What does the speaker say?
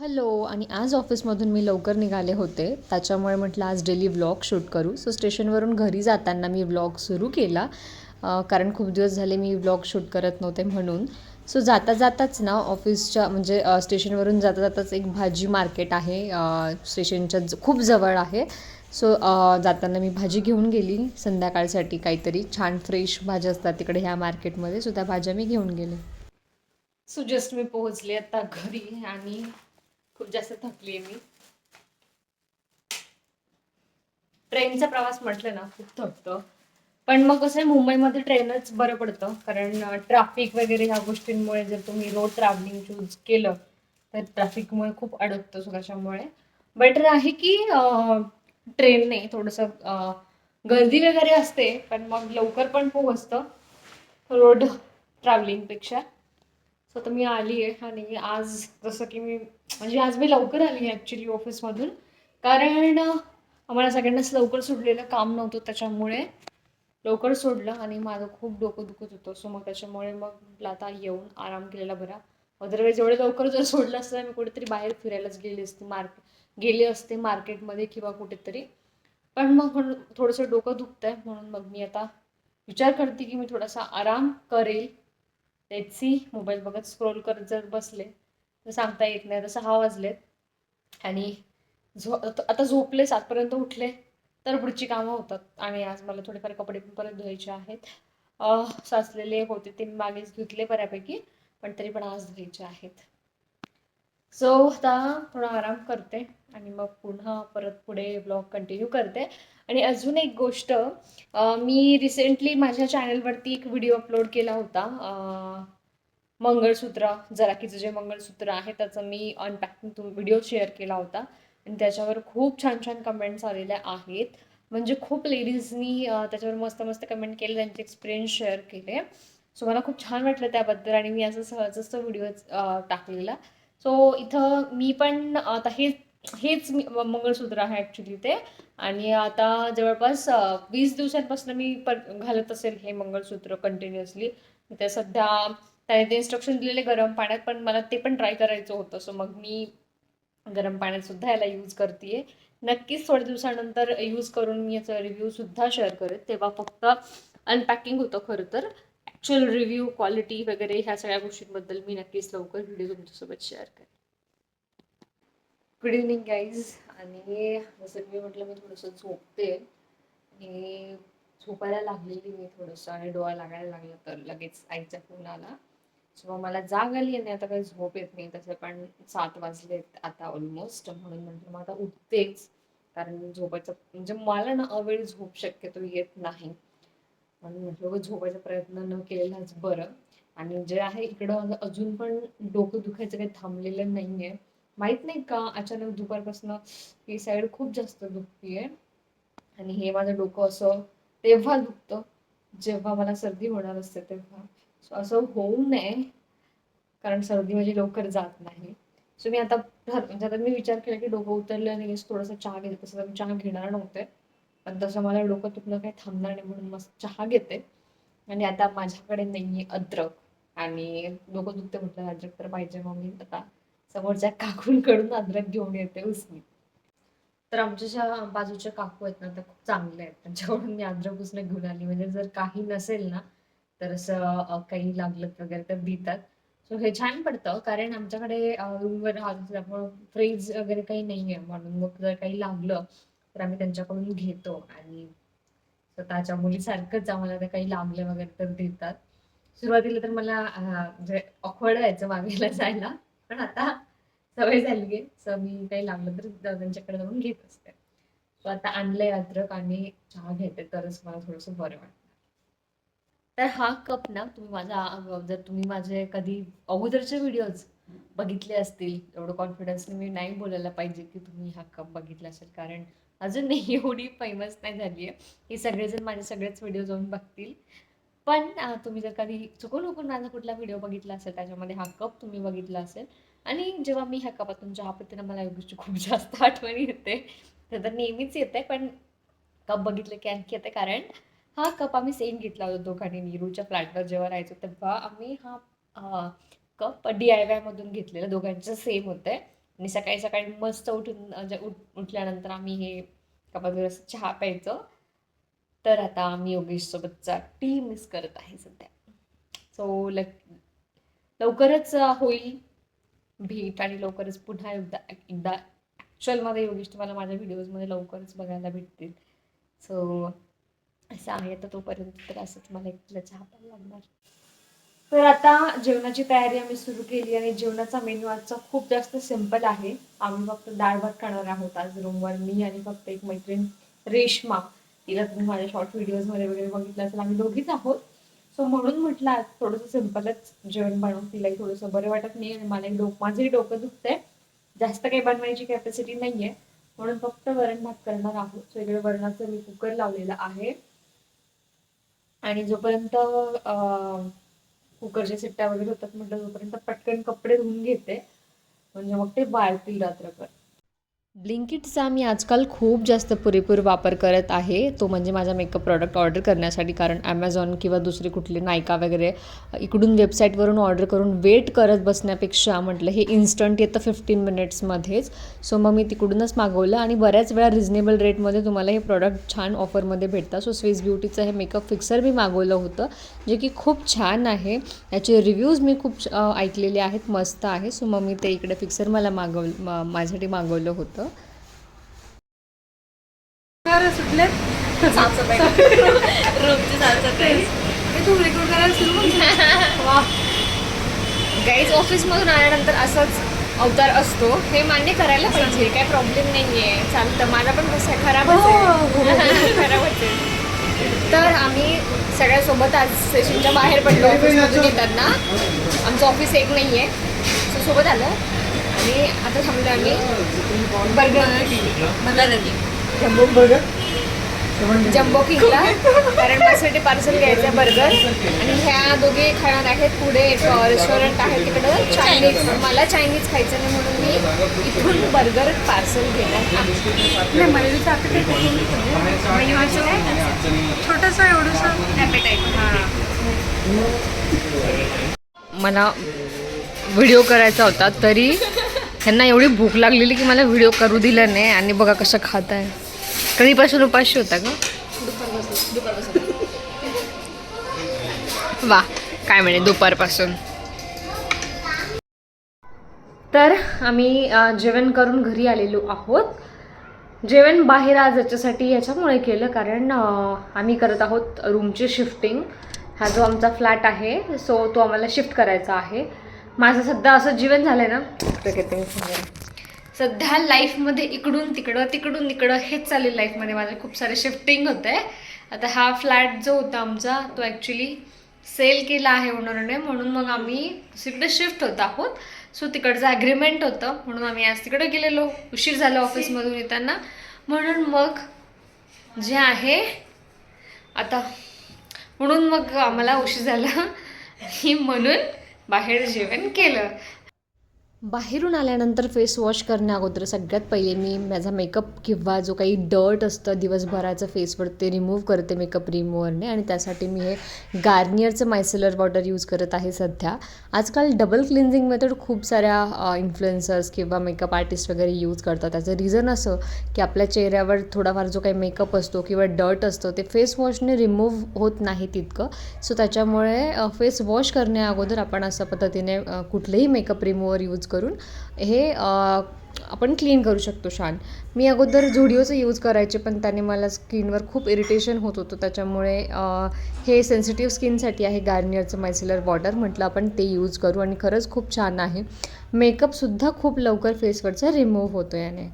Hello आणि आज ऑफिसमधून मी लवकर निघाले होते. त्याच्यामुळे म्हटलं आज डेली व्लॉग शूट करू. सो स्टेशनवरून घरी जाताना मी व्लॉग सुरू केला. कारण खूप दिवस झाले मी व्लॉग शूट करत नव्हते म्हणून. सो जाता जाताच ना ऑफिसच्या म्हणजे स्टेशनवरून जाता जाताच एक भाजी मार्केट आहे. स्टेशनच्या खूप जवळ आहे. सो जाताना मी भाजी घेऊन गेली. संध्याकाळसाठी काहीतरी छान फ्रेश भाज्या असतात तिकडे ह्या मार्केटमध्ये. सो त्या भाज्या मी घेऊन गेले. सो जस्ट मी पोहोचले आता घरी आणि खूप जास्त थकली आहे मी. ट्रेनचा प्रवास म्हटलं ना खूप थकतो. पण मग कसं आहे मुंबईमध्ये ट्रेनच बरं पडतं. कारण ट्रॅफिक वगैरे ह्या गोष्टींमुळे जर तुम्ही रोड ट्रॅव्हलिंग चूज केलं तर ट्रॅफिकमुळे खूप अडकतं सो त्याच्यामुळे बेटर आहे की ट्रेनने थोडंसं गर्दी वगैरे असते पण मग लवकर पण पोहोचतं रोड ट्रॅव्हलिंगपेक्षा सो आता मी आली आहे आणि आज जसं की मी म्हणजे आज मी लवकर आली आहे ॲक्च्युली ऑफिसमधून कारण आम्हाला सगळ्यांनाच लवकर सुटलेलं काम नव्हतं त्याच्यामुळे लवकर सोडलं आणि माझं खूप डोकं दुखत होतं. सो मग त्याच्यामुळे मग म्हटलं आता येऊन आराम केलेला बरा. अदरवाईज एवढे लवकर जर सोडलं असतं तर मी कुठेतरी बाहेर फिरायलाच गेली असते मार्केट गेले असते मार्केटमध्ये किंवा कुठेतरी. पण मग म्हणून थोडंसं डोकं दुखतंय म्हणून मग मी आता विचार करते की मी थोडासा आराम करेल. लेट सी मोबाईल बघत स्क्रोल करत जर बसले तर सांगता येत नाही. आता सहा वाजलेत आणि झो आता झोपले सातपर्यंत उठले तर पुढची कामं होतात. आणि आज मला थोडेफार कपडे पण परत धुवायचे आहेत. साचलेले होते ते मागेच धुतले बऱ्यापैकी पण तरी पण आज धुवायचे आहेत. सो आता थोडा आराम करते आणि मग पुन्हा परत पुढे ब्लॉग कंटिन्यू करते. आणि अजून एक गोष्ट मी रिसेंटली माझ्या चॅनलवरती एक व्हिडिओ अपलोड केला होता मंगळसूत्र मंगळसूत्र जराकीचं जे मंगळसूत्र आहे त्याचं मी अनपॅकिंग तो व्हिडिओ शेअर केला होता. आणि त्याच्यावर खूप छान छान कमेंट्स आलेल्या आहेत. म्हणजे खूप लेडीजनी त्याच्यावर मस्त मस्त कमेंट केले त्यांचे एक्सपिरियन्स शेअर केले. सो मला खूप छान वाटलं त्याबद्दल आणि मी असं सहजच व्हिडिओ टाकलेला. सो इथं मी पण आता हे हेच मी मंगळसूत्र आहे ॲक्च्युली ते. आणि आता जवळपास वीस दिवसांपासून मी पर घालत असेल हे मंगळसूत्र कंटिन्युअसली ते सध्या त्याने ते इन्स्ट्रक्शन दिलेले गरम पाण्यात पण मला ते पण ट्राय करायचं होतं. सो मग मी गरम पाण्यात सुद्धा याला यूज करते नक्कीच थोड्या दिवसानंतर यूज करून मी याचा रिव्ह्यू सुद्धा शेअर करेन. तेव्हा फक्त अनपॅकिंग होतं खरं तर. ॲक्च्युअल रिव्ह्यू क्वालिटी वगैरे ह्या सगळ्या गोष्टींबद्दल मी नक्कीच लवकर व्हिडिओ तुमच्यासोबत शेअर करेन. गुड इव्हनिंग गाईज आणि जसं मी म्हटलं मी थोडंसं झोपते. आणि झोपायला लागलेली मी थोडंसं आणि डोळा लागायला लागला तर लगेच आईचा फोन आला. सो मला जाग आली आणि आता काही झोप येत नाही तसे पण सात वाजलेत आता ऑलमोस्ट म्हणून म्हटलं मग आता उठतेच. कारण झोपायचं म्हणजे मला ना अवेळ झोप शक्यतो येत नाही. म्हणून म्हटलं झोपायचा प्रयत्न न केलेलाच बरं. आणि जे आहे इकडं अजून पण डोकं दुखायचं काही थांबलेलं नाही आहे माहीत नाही का अचानक दुपारपासून ही साईड खूप जास्त दुखतीये. आणि हे माझं डोकं असं तेव्हा दुखतं जेव्हा मला सर्दी होणार असते तेव्हा. सो असं होऊ नये कारण सर्दी माझी लवकर जात नाही. सो मी आता म्हणजे आता मी विचार केला की डोकं उतरलं आणि थोडंसं चहा घेते. तसं तर मी चहा घेणार नव्हते. पण तसं मला डोकं तुटणं काही थांबणार नाही म्हणून मस्त चहा घेते. आणि आता माझ्याकडे नाहीये अद्रक. आणि डोकं दुखते म्हटलं अद्रक तर पाहिजे मग मी आता. समोरच्या काकूंकडून अद्रक घेऊन येते उसने. तर आमच्या ज्या बाजूच्या काकू आहेत ना त्या खूप चांगल्या आहेत. त्यांच्याकडून मी अद्रक उसने घेऊन आली. म्हणजे जर काही नसेल ना तर असं काही लागलं वगैरे तर देतात. सो हे छान पडतं. कारण आमच्याकडे रूमवर त्यामुळं फ्रीज वगैरे काही नाही आहे म्हणून मग जर काही लागलं तर आम्ही त्यांच्याकडून घेतो. आणि स्वतःच्या मुलीसारखंच आम्हाला ते काही लागलं वगैरे तर देतात. सुरुवातीला तर मला म्हणजे ऑकवर्ड व्हायचं मागायला जायला. पण आता सवय झाली आहे. सो मी काही लागलं तर दादांच्याकडे जाऊन घेत असते. सो आता आणलंय अद्रक आणि चहा घेते तरच मला थोडंसं बरं वाटतं तर हा कप ना तुम्ही माझा जर तुम्ही माझे कधी अगोदरचे व्हिडिओज बघितले असतील एवढं कॉन्फिडन्सने मी नाही बोलायला पाहिजे की तुम्ही हा कप बघितला असेल. कारण अजून एवढी फेमस नाही झाली आहे. हे सगळेजण माझे सगळेच व्हिडिओ जाऊन बघतील. पण तुम्ही जर कधी चुकून चुकून माझा कुठला व्हिडिओ बघितला असेल त्याच्यामध्ये हा कप तुम्ही बघितला असेल आणि जेव्हा मी ह्या कपातून चहा पिते ना मला या गोष्टी खूप जास्त आठवण येते. ते तर नेहमीच येते पण कप बघितलं की आणखी येते कारण हा कप आम्ही सेम घेतला होता दोघांनी नीरूच्या फ्लॅटवर जेव्हा राहायचो तेव्हा आम्ही हा कप डी आय वाय मधून घेतलेला दोघांचं सेम होतं. आणि सकाळी सकाळी मस्त उठून म्हणजे उठ उठल्यानंतर आम्ही हे कपात चहा प्यायचं. तर आता आम्ही योगेशसोबतचा टी मिस करत आहे सध्या. सो लक लवकरच होईल भेट आणि लवकरच पुन्हा एकदा एकदा ॲक्च्युअलमध्ये योगेश तुम्हाला माझ्या व्हिडिओजमध्ये लवकरच बघायला भेटतील. सो असं आहे. तर तोपर्यंत तर असंच मला एकटीला चहा पण लागणार. तर आता जेवणाची तयारी आम्ही सुरू केली आणि जेवणाचा मेन्यू आजचा खूप जास्त सिंपल आहे. आम्ही फक्त डाळ भात खाणार आहोत. आज रूमवर मी आणि फक्त एक मैत्रीण रेश्मा तिला तुम्ही माझ्या शॉर्ट व्हिडिओजमध्ये वगैरे बघितलं असेल आम्ही दोघीच आहोत. सो म्हणून म्हटलं आज थोडंसं सिम्पलच जेवण बनवून तिलाही थोडंसं बरं वाटत नाही आणि मला डोक माझंही डोकं दुखतंय. जास्त काही बनवायची कॅपॅसिटी नाही आहे म्हणून फक्त वरण भात करणार आहोत. सो इकडे वरणाचं मी कुकर लावलेलं आहे. आणि जोपर्यंत कुकरच्या सिट्ट्या वगैरे होतात म्हटलं जोपर्यंत पटकन कपडे धुवून घेते. म्हणजे मग ते वाळतील रात्रभर. ब्लिंकिटचा मी आजकाल खूप जास्त पुरेपूर वापर करत आहे. तो म्हणजे माझा मेकअप प्रॉडक्ट ऑर्डर करण्यासाठी कारण ॲमेझॉन किंवा दुसरे कुठले नायका वगैरे इकडून वेबसाईटवरून ऑर्डर करून वेट करत बसण्यापेक्षा म्हटलं हे इन्स्टंट येतं फिफ्टीन मिनिट्समध्येच सो मग मी तिकडूनच मागवलं आणि बऱ्याच वेळा रिजनेबल रेटमध्ये तुम्हाला हे प्रॉडक्ट छान ऑफरमध्ये भेटतं सो स्विस ब्युटीचं हे मेकअप फिक्सर मी मागवलं होतं जे की खूप छान आहे. याचे रिव्ह्यूज मी खूप ऐकलेले आहेत मस्त आहे. सो मग मी ते इकडे फिक्सर मला मागव माझ्यासाठी मागवलं होतं. रूमची साफसफाई तू रेकॉर्ड करायला सुरू गाईज ऑफिसमधून आल्यानंतर असाच अवतार असतो. हे मान्य करायला पाहिजे. काय प्रॉब्लेम नाही आहे चालतं. माझा पण कसं खराबच आहे. खराबच आहे. तर आम्ही सगळ्यासोबत आज स्टेशनच्या बाहेर पडलो. ऑफिसमधून येताना. आमचं ऑफिस एक नाही आहे सो सोबत आलं. आणि आता थांबलो आम्ही. बर्गर बर्गर जम्बो किंगला. कारण माझ्यासाठी पार्सल घ्यायचं आहे बर्गर आणि ह्या दोघे खाणार आहेत पुढे एक रेस्टॉरंट आहे तिकडं. चायनीज मला चायनीज खायचं नाही म्हणून मी इथून बर्गर पार्सल घेणार आहे. नाही मला छोटंसं एवढंसं ॲपेटाईट हां. मला व्हिडिओ करायचा होता तरी ह्यांना एवढी भूक लागलेली की मला व्हिडिओ करू दिला नाही. आणि बघा कसं खात आहे कधीपासून उपाशी होता का वा काय म्हणे दुपारपासून. तर आम्ही जेवण करून घरी आलेलो आहोत. जेवण बाहेर आज याच्यासाठी याच्यामुळे केलं कारण आम्ही करत आहोत रूमची शिफ्टिंग हा जो आमचा फ्लॅट आहे सो तो आम्हाला शिफ्ट करायचा आहे. माझं सध्या असं जीवन झालं आहे ना. सध्या लाईफमध्ये इकडून तिकडं तिकडून इकडं हेच चालेल लाईफमध्ये माझं. खूप सारे शिफ्टिंग होतं आहे आता हा फ्लॅट जो होता आमचा तो ॲक्च्युली सेल केला आहे ओनरने म्हणून मग आम्ही तिकडे शिफ्ट होत आहोत. सो तिकडचं ॲग्रीमेंट होतं. म्हणून आम्ही आज तिकडे गेलेलो. उशीर झाला ऑफिसमधून येताना. म्हणून मग जे आहे आता म्हणून मग आम्हाला उशीर झाला. आणि म्हणून बाहेर जेवण केलं. बाहेरून आल्यानंतर फेस वॉश करण्या अगोदर सगळ्यात पहिले मी माझा मेकअप किंवा जो काही डर्ट असतं दिवसभराचं फेसवर ते रिमूव्ह करते मेकअप रिमूव्हरने आणि त्यासाठी मी हे गार्नियरचं मायसेलर वॉटर यूज करत आहे सध्या. आजकाल डबल क्लिन्झिंग मेथड खूप साऱ्या इन्फ्लुएन्सर्स किंवा मेकअप आर्टिस्ट वगैरे यूज करतात. त्याचं रिझन असं की आपल्या चेहऱ्यावर थोडाफार जो काही मेकअप असतो किंवा डर्ट असतो ते फेस वॉशने रिमूव्ह होत नाही तितकं. सो त्याच्यामुळे फेस वॉश करण्या अगोदर आपण अशा पद्धतीने कुठलेही मेकअप रिमूव्हर यूज करून हे आपण क्लीन करू शकतो छान मी अगोदर झुडिओचं यूज करायचे पण त्याने मला स्किनवर खूप इरिटेशन होत होतं. त्याच्यामुळे हे सेन्सिटिव्ह स्किनसाठी आहे गार्नियरचं मायसिलर वॉटर म्हटलं आपण ते यूज करू. आणि खरंच खूप छान आहे. मेकअपसुद्धा खूप लवकर फेसवरचा रिमूव्ह होतो याने.